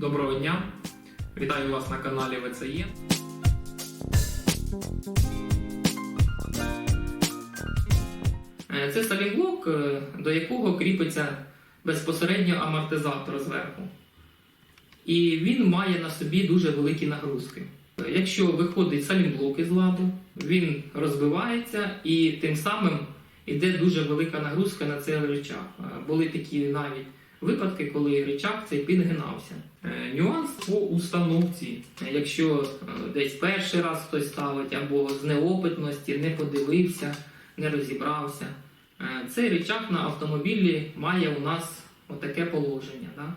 Доброго дня! Вітаю вас на каналі ВЦЄ. Е, Це салімблок, е, до якого кріпиться безпосередньо амортизатор зверху. І він має на собі дуже великі нагрузки. Якщо виходить салімблок із ладу, він розбивається і тим самим йде дуже велика нагрузка на цей речах. Е, Були такі навіть випадки, коли речах цей підгинався. Е, Нюанс по установці. Якщо е, десь перший раз хтось ставить або з неопитності не подивився, не розібрався. Е, Цей речах на автомобілі має у нас отаке положення. Да?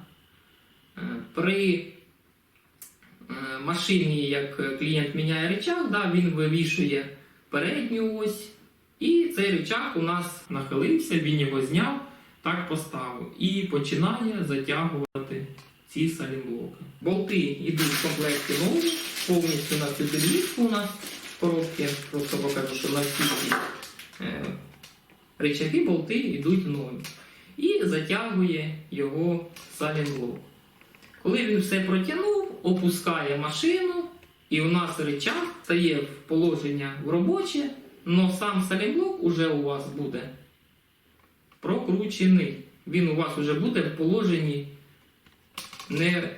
При машині, як клієнт міняє речах, да, він вивішує передню ось, і цей речах у нас нахилився, він його зняв, так поставив і починає затягувати ці салімблоки. Болти йдуть в комплекті нові, повністю на цю підвіску у нас в коробці, просто покажу, що на всі е, речаги болти йдуть нові. І затягує його салімблок. Коли він все протягнув, опускає машину, і у нас речах стає в положення в робоче, але сам салімблок уже у вас буде прокручений. Він у вас вже буде в положенні не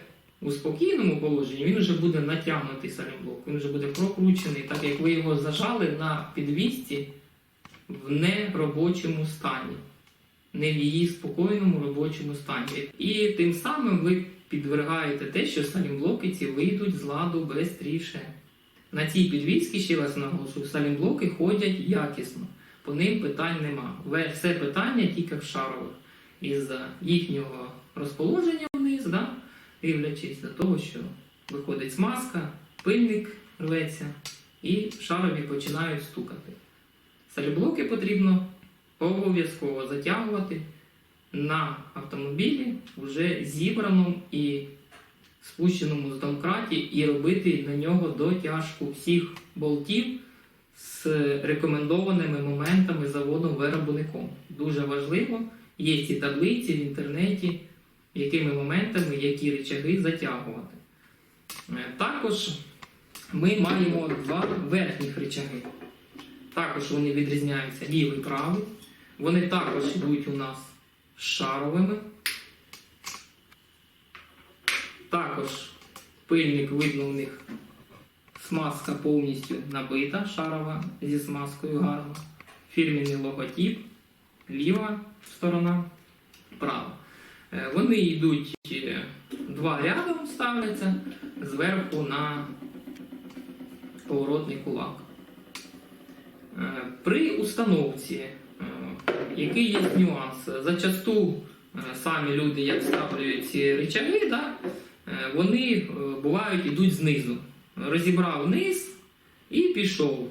у спокійному положенні, він вже буде натягнутий салімблок, він вже буде прокручений, так як ви його зажали на підвісці в неробочому стані, не в її спокійному робочому стані. І тим самим ви підвергаєте те, що салімблоки ці вийдуть з ладу швидше. На цій підвісці, ще раз наголошую, салімблоки ходять якісно. По ним питань нема. Все питання тільки в шарових. Із-за їхнього розположення вниз, да? дивлячись до того, що виходить смазка, пильник рветься, і шарові починають стукати. Салімблоки потрібно обов'язково затягувати на автомобілі вже зібраному і спущеному з домкраті і робити на нього дотяжку всіх болтів з рекомендованими моментами заводом виробником. Дуже важливо, є ці таблиці в інтернеті, якими моментами які речаги затягувати. Е, Також ми маємо два верхніх речаги. Також вони відрізняються лівий правий. Вони також йдуть у нас шаровими. Також пильник видно у них смазка повністю набита, шарова зі смазкою гарно. Фірміний логотип, ліва сторона, права. Е, Вони йдуть е, два рядом ставляться зверху на поворотний кулак. Е, При установці, який є нюанс, зачасту самі люди, як вставлюють ці речаги, да, вони бувають ідуть знизу. Розібрав низ і пішов.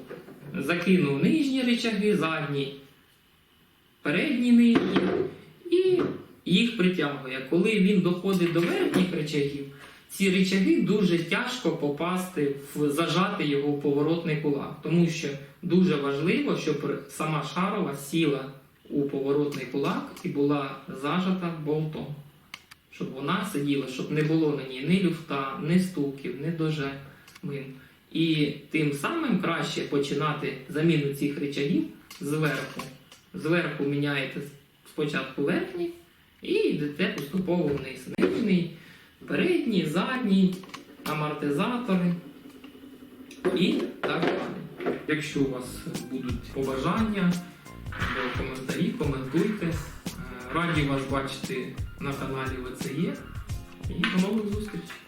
Закинув нижні речаги, задні, передні нижні, і їх притягує. Коли він доходить до верхніх речагів, ці речаги дуже тяжко попасти в зажати його в поворотний кулак, тому що дуже важливо, щоб сама шарова сіла у поворотний кулак і була зажата болтом. Щоб вона сиділа, щоб не було на ній ні люфта, ні стуків, ні дожимин. І тим самим краще починати заміну цих речагів зверху. Зверху міняєте спочатку верхній і йдете поступово вниз. Нижній, передній, задній, амортизатори і так далі. Якщо у вас будуть побажання коментарі, коментуйте. Е, Раді вас бачити на каналі ВЦЄ. І до нових зустрічей!